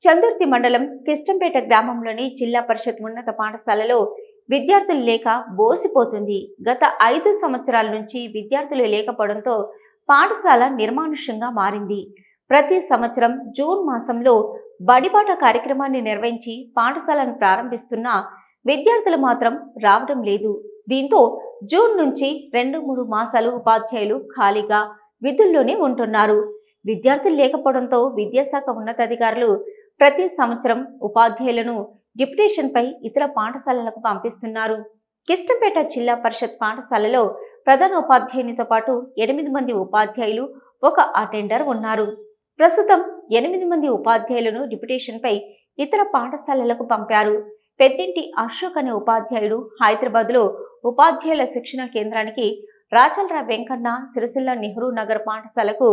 చందుర్తి మండలం కిష్టంపేట గ్రామంలోని జిల్లా పరిషత్ ఉన్నత పాఠశాలలో విద్యార్థులు లేక బోసిపోతుంది. గత ఐదు సంవత్సరాల నుంచి విద్యార్థులు లేకపోవడంతో పాఠశాల నిర్మానుష్యంగా మారింది. ప్రతి సంవత్సరం జూన్ మాసంలో బడిబాట కార్యక్రమాన్ని నిర్వహించి పాఠశాలను ప్రారంభిస్తున్న విద్యార్థులు మాత్రం రావడం లేదు. దీంతో జూన్ నుంచి రెండు మూడు మాసాలు ఉపాధ్యాయులు ఖాళీగా విధుల్లోనే ఉంటున్నారు. విద్యార్థులు లేకపోవడంతో విద్యాశాఖ ఉన్నతాధికారులు ప్రతి సంవత్సరం ఉపాధ్యాయులను డిప్యుటేషన్పై ఇతర పాఠశాలలకు పంపిస్తున్నారు. కిష్టంపేట జిల్లా పరిషత్ పాఠశాలలో ప్రధాన ఉపాధ్యాయునితో పాటు ఎనిమిది మంది ఉపాధ్యాయులు ఒక అటెండర్ ఉన్నారు. ప్రస్తుతం ఎనిమిది మంది ఉపాధ్యాయులను డిప్యుటేషన్పై ఇతర పాఠశాలలకు పంపారు. పెద్దింటి అశోక్ అనే ఉపాధ్యాయుడు హైదరాబాద్లో ఉపాధ్యాయుల శిక్షణ కేంద్రానికి రాచల్రా వెంకన్న సిరిసిల్ల నెహ్రూ నగర్ పాఠశాలకు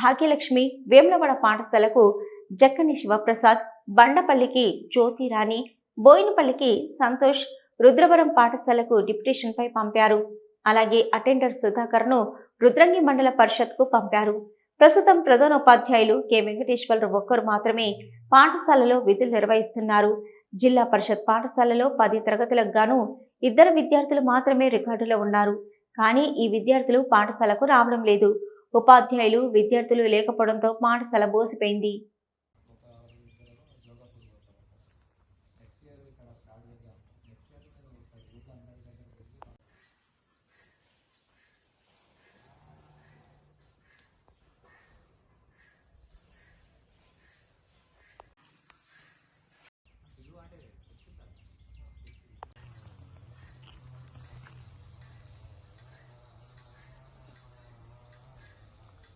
భాగ్యలక్ష్మి వేములవాడ పాఠశాలకు జక్కని శివప్రసాద్ బండపల్లికి జ్యోతిరాణి బోయినపల్లికి సంతోష్ రుద్రవరం పాఠశాలకు డిప్యుటేషన్పై పంపారు. అలాగే అటెండర్ సుధాకర్ను రుద్రంగి మండల పరిషత్కు పంపారు. ప్రస్తుతం ప్రధానోపాధ్యాయులు కె. వెంకటేశ్వరరావు ఒక్కరు మాత్రమే పాఠశాలలో విధులు నిర్వహిస్తున్నారు. జిల్లా పరిషత్ పాఠశాలలో పది తరగతులకు గాను ఇద్దరు విద్యార్థులు మాత్రమే రికార్డులో ఉన్నారు. కానీ ఈ విద్యార్థులు పాఠశాలకు రావడం లేదు. ఉపాధ్యాయులు విద్యార్థులు లేకపోవడంతో పాఠశాల బోసిపోయింది.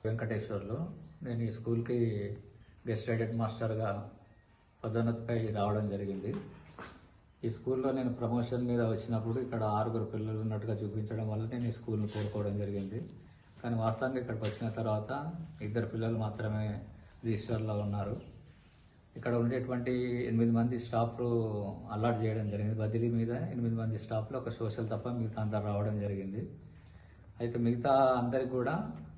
వెంకటేశ్వర్లు. నేను ఈ స్కూల్కి గెస్ట్ హెడెడ్ మాస్టర్గా పదోన్నతిపై రావడం జరిగింది. ఈ స్కూల్లో నేను ప్రమోషన్ మీద వచ్చినప్పుడు ఇక్కడ ఆరుగురు పిల్లలు ఉన్నట్టుగా చూపించడం వల్ల నేను ఈ స్కూల్ని కోరుకోవడం జరిగింది. కానీ వాస్తవంగా ఇక్కడికి వచ్చిన తర్వాత ఇద్దరు పిల్లలు మాత్రమే రిజిస్టర్లో ఉన్నారు. ఇక్కడ ఉండేటువంటి ఎనిమిది మంది స్టాఫ్ అలాట్ చేయడం జరిగింది. బదిలీ మీద ఎనిమిది మంది స్టాఫ్లో ఒక సోషల్ తప్ప మిగతా అందరు రావడం జరిగింది. అయితే మిగతా అందరికి కూడా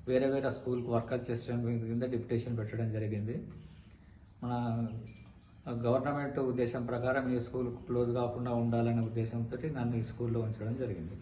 వేరే వేరే స్కూల్కి వర్క్ చేసడం కింద డిప్యుటేషన్ పెట్టడం జరిగింది. మన గవర్నమెంట్ ఉద్దేశం ప్రకారం ఈ స్కూల్ క్లోజ్ కాకుండా ఉండాలనే ఉద్దేశంతో నన్ను ఈ స్కూల్లో ఉంచడం జరిగింది.